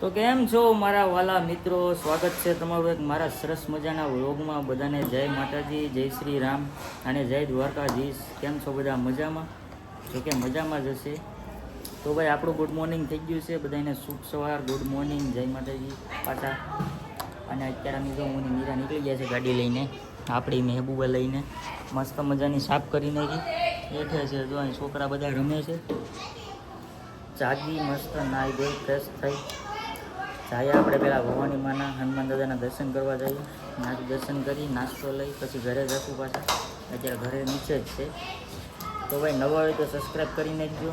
તો કેમ છો મારા વાલા મિત્રો? સ્વાગત છે તમારું એક મારા સરસ મજાના વ્લોગમાં. બધાને જય માતાજી, જય શ્રી રામ અને જય દ્વારકાધીશ. કેમ છો બધા? મજામાં? જો કે મજામાં જ હશે. તો ભાઈ, આપણું ગુડ મોર્નિંગ થઈ ગયું છે. બધાને શુભ સવાર. ગુડ મોર્નિંગ જય માતાજી. પાછા. અને અત્યારે અમે જો મીરા નીકળી ગયા છે ગાડી લઈને. આપણી મહેબૂબા લઈને મસ્ત મજાની સાફ કરી નાખી. બેઠે છે જો છોકરા બધા રમે છે. જાગી, મસ્ત નાઈ ધોઈ ફ્રેશ થઈ. જાય આપણે પેલા ભવાની માના, હનુમાન દાદાના દર્શન કરવા જઈએ. નાચ દર્શન કરી, નાસ્તો લઈ, પછી ઘરે જશું પાછા. અત્યારે ઘરે નીચે જ છે. તો ભાઈ નવા હોય તો સબસ્ક્રાઈબ કરી નાખજો.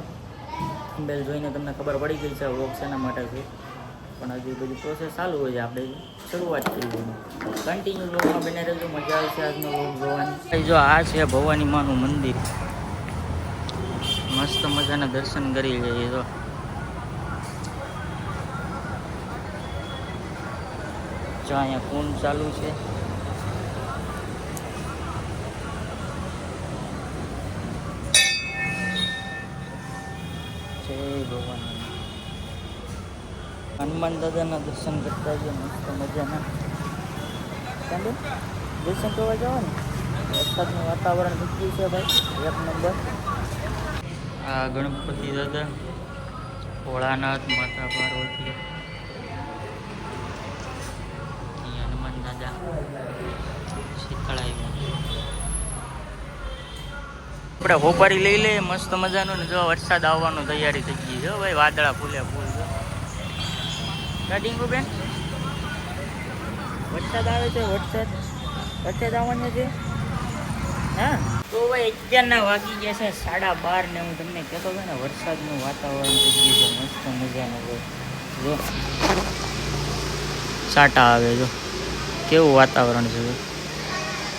બેલ જોઈને તમને ખબર પડી ગઈ છે વોક શેના માટે છે. પણ હજી બધું પ્રોસેસ ચાલુ હોય છે આપણે શરૂઆત કરી દઈએ કન્ટિન્યુ વ્લોગમાં બને રહેજો. મજા આવશે આજનો વ્લોગ જોવાની. જો આ છે ભવાની માનું મંદિર. મસ્ત મજાના દર્શન કરી લઈએ તો જો અહીંયા કુંડ ચાલુ છે. ભગવાન. હનુમાન દાદાના દર્શન કરતા છે મસ્ત મજાના. ચાલો, દર્શન કરવા જવાનું? વરસાદનું વાતાવરણ નીકળ્યું છે ભાઈ, એક નંબર. આ ગણપતિ દાદા, ભોળાનાથ, માતા પાર્વતી અહીંયા હનુમાન દાદા શીતળાઈ આપણે હોપારી લઈ લઈએ, મસ્ત મજાનું ને જો વરસાદ આવવાનો તૈયારી થઈ ગઈ છે ભાઈ, વાદળા ફૂલે ફૂલ છે. ડીંગુબેન વરસાદ આવે છે, વરસાદ. વરસાદ આવવાનો છે? હા? તો ભાઈ, અત્યારના વાગી ગયા છે સાડા બાર ને હું તમને કહેતો હતો ને, વરસાદનું વાતાવરણ થઈ ગયું છે, મસ્ત મજાનું હોય જો. સાટા આવે જો કેવું વાતાવરણ છે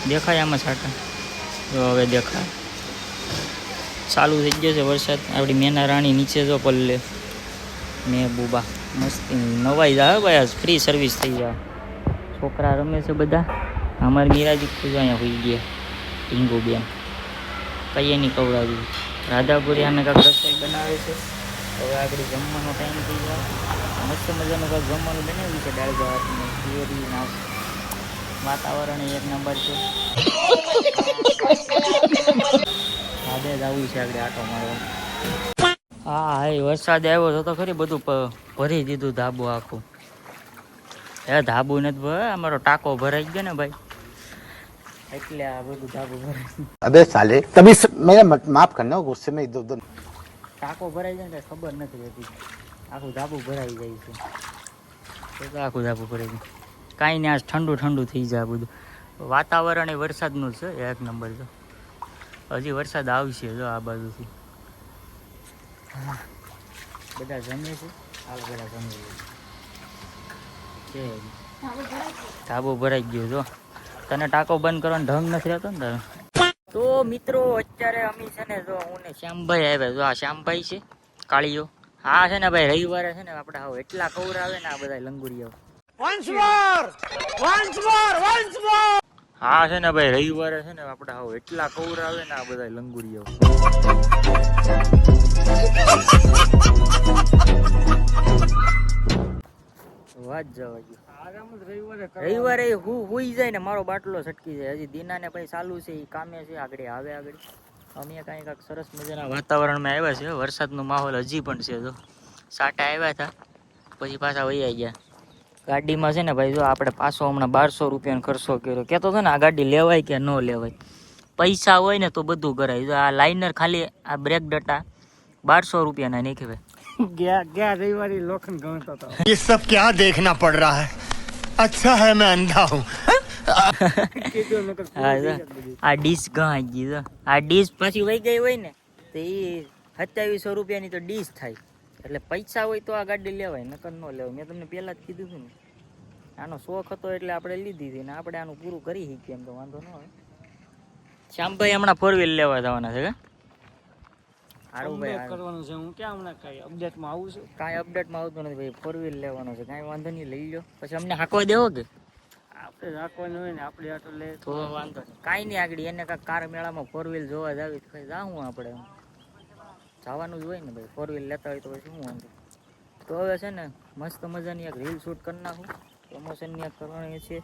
દેખાય આમાં સાટા જો હવે દેખાય. ચાલુ થઈ ગયો છે વરસાદ. આપણી મેના રાણી નીચે જો પલ્લે મહેબૂબા મસ્તી. નવાઈ જાય ભાઈ આજ. ફ્રી સર્વિસ થઈ જાય. છોકરા રમે છે બધા. અમારી મીરાજી ખુશ અહીંયા હોઈ ગયા. ટીંગુ બેન. કઈ નહીં કવડાવી? રાધાપુરી અમે કાંક રસોઈ બનાવે છે. હવે આગળ જમવાનો ટાઈમ થઈ જાય મસ્ત મજાનું કાંક જમવાનું બનાવ્યું છે. દાળ ભાત ને કેરી નાસ વાતાવરણ એક નંબર છે. છે જવું છે આગળ આટો મારો હા એ વરસાદ આવ્યો તો તો ખરી બધું ભરી દીધું ધાબુ આખું. એ ધાબુ નથી ભાઈ અમારો ટાકો ભરાઈ ગયો ને ભાઈ. એટલે આ બધું ધાબુ ભરાઈ અબે સાલે તમે મેં માફ કરને ગુસ્સે મેં ઇધર ઉધર ટાકો ભરાઈ જાય ને ખબર નથી રહેતી. આખું ધાબુ ભરાઈ જાય છે. તો આખું ધાબુ ભરાઈ જાય કાંઈ ને આજ ઠંડુ ઠંડુ થઈ જાય બધું. વાતાવરણ એ વરસાદનું છે એક નંબર છે હજી વરસાદ આવશે જો આ બાજુથી. બધા જમે છે? હાલ બધા જમે છે ધાબો ભરાઈ ગયો જો. તને ટાંકો બંધ કરવાનો ઢંગ નથી રહેતો ને તારે? તો મિત્રો અત્યારે અમે છે ને જો હું ને શ્યામભાઈ આવ્યા જો. આ શ્યામભાઈ છે કાળીઓ હા છે ને ભાઈ રવિવારે છે ને આપણે આવો એટલા કવર આવે ને આ બધા લંગુડીઓ હા, છે ને ભાઈ, રવિવારે છે ને આપણે હા એટલા કૌર આવે ને આ બધા લંગુડીઓ. વાત જવા ગયો રવિવારે હું હુઈ જાય ને મારો બાટલો છટકી જાય. હજી દીનાને ભાઈ ચાલુ છે એ કામે છે, આગળ, આવે આગળ. અમે કાંઈ કાંઈક સરસ મજાના વાતાવરણમાં આવ્યા છે વરસાદનો માહોલ હજી પણ છે, જો. સાટા આવ્યા હતા, પછી પાછા વહી ગયા. ગાડીમાં છે ને ભાઈ જો આપણે પાછો હમણાં બારસો રૂપિયાનો ખર્ચો કર્યો કહેતો હતો ને આ ગાડી લેવાય કે ન લેવાય પૈસા હોય ને તો બધું કરાય જો આ લાઇનર ખાલી આ બ્રેક ડટા બારસો રૂપિયાના નહીં કહેવાય ગયા ગયા રવિવારે લોખંડ ગણતો હતો ये सब क्या देखना पड़ रहा है अच्छा है मैं अंधा हूँ કીધું નકર હા જો. આ ડીશ ગાઈ ગઈ જો આ ડીશ પાછી વહી ગઈ હોય ને તો એ સત્યાવીસો રૂપિયાની તો ડીશ થાય એટલે પૈસા હોય તો આ ગાડી લેવાય નકર ન લેવાય. મેં તમને પહેલા જ કીધું હતું ને આનો શોખ હતો એટલે આપણે લીધી હતી ને આપણે આનું પૂરું કરી શકીએ એમ તો વાંધો ન આવે. શ્યામભાઈ હમણાં ફોર વ્હીલ લેવા જવાના છે કે? સારું ભાઈ અપડેટ કરવાનું છે હું ક્યાં હમણાં કઈ અપડેટમાં આવું છું? કાંઈ અપડેટમાં આવતું નથી ભાઈ ફોર વ્હીલ લેવાનો છે કાંઈ વાંધો નહીં લઈ લો પછી અમને હાંકવા દેવો કે? આપણે રાખવાનું હોય ને આપણે આટલું લે. તો વાંધો નહીં. કાંઈ નહીં આગળ એને કાંઈક કાર મેળામાં ફોર વ્હીલ જોવા જાવી તો કઈ જાઉં આપણે. જવાનું જ હોય ને ભાઈ. ફોર વ્હીલ લેતા હોય તો પછી શું વાંધો? તો હવે છે ને, મસ્ત મજાની એક રીલ શૂટ કરી નાખું. પ્રમોશનની એક કરવાની છે.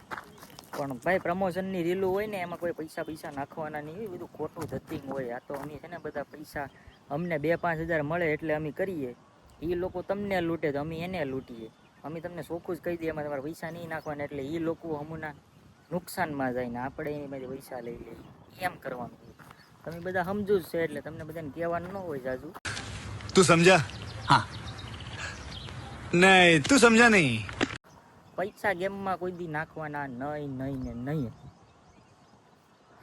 પણ ભાઈ પ્રમોશનની રીલું હોય ને, એમાં કોઈ પૈસા પૈસા નાખવાના નહીં હોય. બધું ખોટું ધતિંગ હોય. આ તો અમે છે ને બધા પૈસા અમને બે પાંચ હજાર મળે એટલે અમે કરીએ. એ લોકો તમને લૂંટે તો અમે એને લૂંટીએ. અમે તમને ચોખ્ખું જ કહી દઈએ એમાં તમારે પૈસા નહીં નાખવાના એટલે એ લોકો અમુના નુકસાનમાં જાય ને આપણે એની બધી પૈસા લઈ લઈએ. એમ કરવાનું. તમે બધા સમજુ જ છો એટલે તમને બધાને કહેવાનું ન હોય જાજુ. તું સમજા? હા. નહીં તું સમજા નહીં. પૈસા ગેમમાં કોઈ દી નાખવાના નહીં નહીં ને નહીં.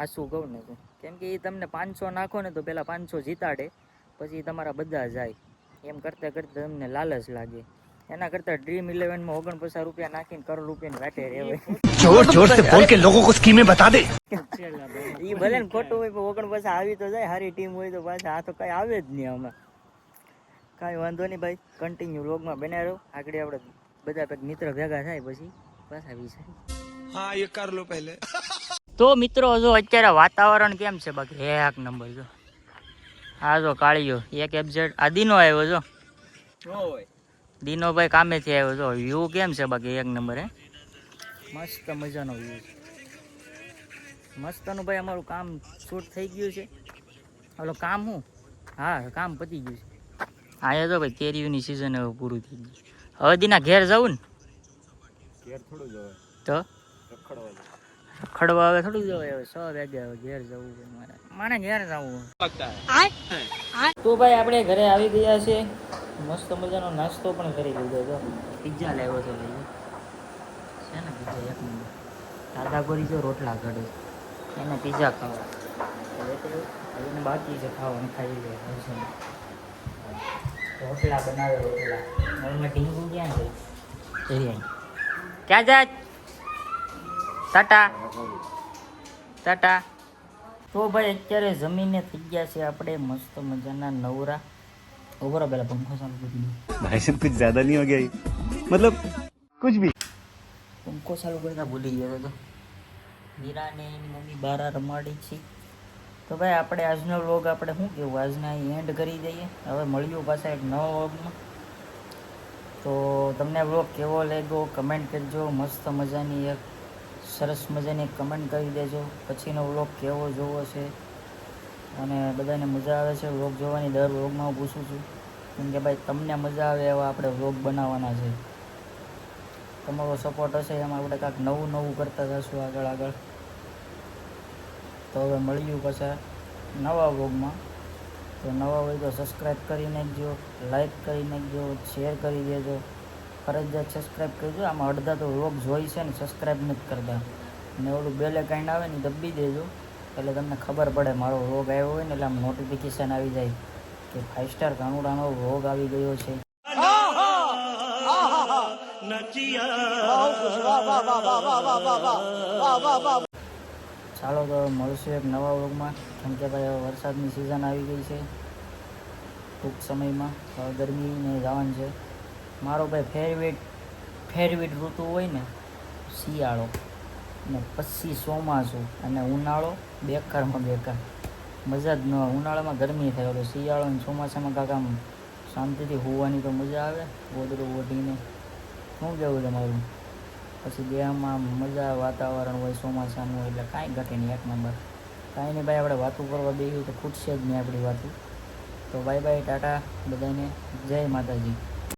આ શું કહું ને કેમ કે એ તમને પાંચસો નાખો ને તો પહેલાં પાંચસો જીતાડે પછી તમારા બધા જાય. એમ કરતાં કરતાં તમને લાલચ લાગે. એના કરતા ડ્રીમ ઇલેવનમાં ઓગણ રૂપિયા નાખીને કરોડ રૂપિયા વાટે રેવે જોર જોર કે લોકો કો સ્કીમે બતા દે. ભલે ને ખોટું હોય પણ ઓગણ પાછા આવી તો જાય સારી ટીમ હોય તો પાછા. આ તો કાંઈ આવે જ નહીં અમે કાંઈ વાંધો નહીં ભાઈ કન્ટિન્યુ લોગમાં બનાવી રહો. આગળ આપણે બધા પછી મિત્ર ભેગા થાય પછી પાછા આવી જાય હા એ કર લો પહેલે. તો મિત્રો જો અત્યારે વાતાવરણ કેમ છે? બાકી એક નંબર જો. હા જો કાળીયો એક એબજેટ આ દીનો આવ્યો જો. દીનો ભાઈ કામેથી આવ્યો જો. વ્યૂ કેમ છે બાકી એક નંબર હે? મસ્ત મજાનો વ્યૂ છે. મસ્તનું ભાઈ અમારું કામ શૂટ થઈ ગયું છે. ઓલો કામ શું? હા કામ પતી ગયું છે. હા એ તો ભાઈ કેરીઓની સિઝન હવે પૂરું થઈ ગયું હવે દીના ઘેર જવું ને? તો? ખડવા હવે થોડું જવાય હવે વાગે હવે ઘેર જવું છે મારે. મારે ઘેર જવું તો ભાઈ આપણે ઘરે આવી ગયા છે. મસ્ત મજાનો નાસ્તો પણ કરી લીધો તો પિઝા લાવ્યો હતો ભાઈ. છે ને પિઝા એક નંબર. દાદા ગોરી જો રોટલા ઘડે. એને પીઝા ખાવા. બાકી છે ખાવાનું ખાઈ લે રોટલા બનાવે રોટલા. નોર્મલ ટીંગુ ક્યાં છે ક્યાં જાય? ટાટા. ટાટા. તો ભાઈ અત્યારે જમીને થઈ ગયા છે આપણે મસ્ત મજાના નવરા. ઓવરા પેલા પંખો ચાલુ કરી ભાઈ સાહેબ કુછ જ્યાદા નહીં હો ગયા મતલબ કુછ ભી. પંખો ચાલુ કરતા ભૂલી ગયો તો. મીરાને એની મમ્મી બારા રમાડી છે. તો ભાઈ, આપણે આજનો વ્લોગ આપણે શું કેવું આજના એન્ડ કરી દઈએ. હવે મળ્યું પાછા એક નવો વ્લોગમાં. તો તમને વ્લોગ કેવો લાગ્યો? કમેન્ટ કરજો. મસ્ત મજાની એક સરસ મજાની કમેન્ટ કરી દેજો. પછીનો વ્લોગ કેવો જોવો છે? અને બધાને મજા આવે છે વ્લોગ જોવાની? દર વ્લોગમાં હું પૂછું છું. કેમ કે ભાઈ, તમને મજા આવે એવા આપણે વ્લોગ બનાવવાના છે. તમારો સપોર્ટ હશે એમાં આપણે કાંઈક નવું નવું કરતા જશું આગળ આગળ. તો હવે મળ્યું પાછા નવા વ્લોગમાં તો નવા હોય તો સબસ્ક્રાઈબ કરી નાખજો લાઈક કરી નાખજો શેર કરી દેજો ફરજિયાત સબસ્ક્રાઈબ કરજો આમાં અડધા તો વ્લોગ જોઈ છે ને સબસ્ક્રાઈબ નથી કરતા ને ઓલું બેલે કાંઈ આવે ને દબી દેજો એટલે તમને ખબર પડે મારો રોગ આવ્યો હોય ને એટલે આમ નોટિફિકેશન આવી જાય કે ફાઇવ સ્ટાર કાનુડાનો રોગ આવી ગયો છે ચાલો તો મળશું એક નવા વ્લોગમાં, કેમ કે ભાઈ વરસાદની સિઝન આવી ગઈ છે. ટૂંક સમયમાં ગરમીને જવાનું છે. મારો ભાઈ ફેરવેટ ફેરવેટ ઋતુ હોય ને, શિયાળો. ને પછી ચોમાસું અને ઉનાળો બેકારમાં બેકાર. મજા જ ન ઉનાળામાં ગરમી થાય તો શિયાળો અને ચોમાસામાં કાકા શાંતિથી હોવાની તો મજા આવે. ગોદડું ઓઢીને. શું કહેવું તમારું? પછી બેમાં મજા, વાતાવરણ હોય, ચોમાસાનું હોય, એટલે કાંઈ ઘટે નહીં એક નંબર. કાંઈ નહીં ભાઈ, આપણે વાતું કરવા બેસી તો ખૂટશે જ નહીં આપણી વાતું. તો બાય બાય, ટાટા, બધાને જય માતાજી.